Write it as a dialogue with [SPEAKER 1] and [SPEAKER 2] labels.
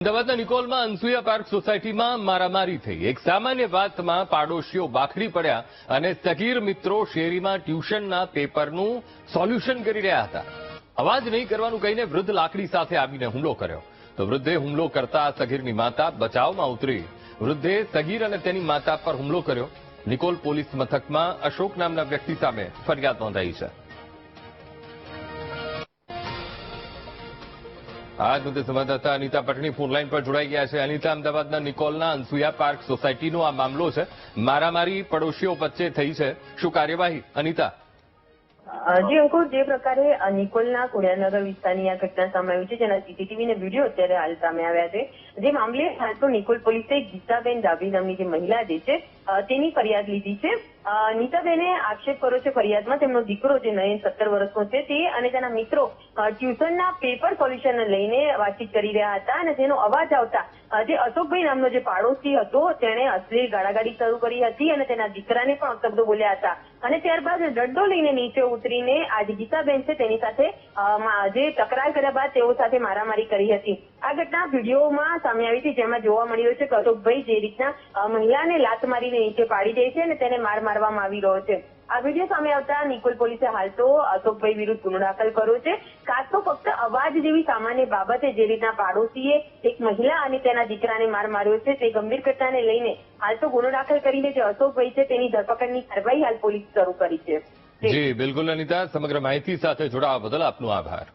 [SPEAKER 1] અમદાવાદના નિકોલમાં અનસુયા પાર્ક સોસાયટીમાં મારામારી થઈ. એક સામાન્ય વાતમાં પાડોશીઓ બાખડી પડ્યા અને સગીર મિત્રો શેરીમાં ટ્યુશનના પેપરનું સોલ્યુશન કરી રહ્યા હતા. અવાજ નહીં કરવાનું કહીને વૃદ્ધ લાકડી સાથે આવીને હુમલો કર્યો. તો વૃદ્ધે હુમલો કરતા સગીરની માતા બચાવમાં ઉતરી. વૃદ્ધે સગીર અને તેની માતા પર હુમલો કર્યો. નિકોલ પોલીસ મથકમાં અશોક નામના વ્યક્તિ સામે ફરિયાદ નોંધાઈ છે. આ જ મુદ્દે સંવાદદાતા અનિતા પટણી ફોનલાઈન પર જોડાઈ ગયા છે. અનિતા, અમદાવાદના નિકોલના અનસુયા પાર્ક સોસાયટીનો આ મામલો છે. મારામારી પડોશીઓ વચ્ચે થઈ છે. શું કાર્યવાહી? અનિતા.
[SPEAKER 2] જી અંકો, જે પ્રકારે નિકોલના કોડિયાનગર વિસ્તારની આ ઘટના સામે આવી છે, જેના સીસીટીવી ને વીડિયો અત્યારે હાલ સામે આવ્યા છે. જે મામલે હાલ તો નિકોલ પોલીસે ગીતાબેન ડાભી નામની જે મહિલા જે છે તેની ફરિયાદ લીધી છે. નીતાબેને આક્ષેપ કર્યો છે ફરિયાદમાં તેમનો દીકરો જે નયન સત્તર વર્ષનો છે તે અને તેના મિત્રો ટ્યુશનના પેપર સોલ્યુશન લઈને વાતચીત કરી રહ્યા હતા અને તેનો અવાજ આવતા જે અશોકભાઈ નામનો જે પાડોશી હતો, તેણે અશ્લીલ ગાળાગાડી શરૂ કરી હતી અને તેના દીકરાને પણ અશબ્દો બોલ્યા હતા. અને ત્યારબાદ દડ્ડો લઈને નીચે ઉતરીને આ જે ગીતાબેન છે તેની સાથે જે તકરાર કર્યા બાદ તેઓ સાથે મારામારી કરી હતી. આ ઘટના વિડીયોમાં સામે આવી હતી, જેમાં જોવા મળી રહ્યું છે કે અશોકભાઈ જે રીતના મહિલાને લાત મારીને નીચે પાડી દે છે અને તેને માર મારવામાં આવી રહ્યો છે. આ વીડિયો સામે આવતા નિકોલ પોલીસે હાલ તો અશોકભાઈ વિરુદ્ધ ગુનો દાખલ કર્યો છે. કાં તો ફક્ત અવાજ જેવી સામાન્ય બાબતે જે રીતના પાડોશીએ એક મહિલા અને તેના દીકરાને માર માર્યો છે તે ગંભીર ઘટનાને લઈને હાલ તો ગુનો દાખલ કરીને જે અશોકભાઈ છે તેની ધરપકડની કાર્યવાહી હાલ પોલીસ શરૂ કરી છે.
[SPEAKER 1] જી, બિલકુલ અનિતા, સમગ્ર માહિતી સાથે જોડાવા બદલ આપનો આભાર.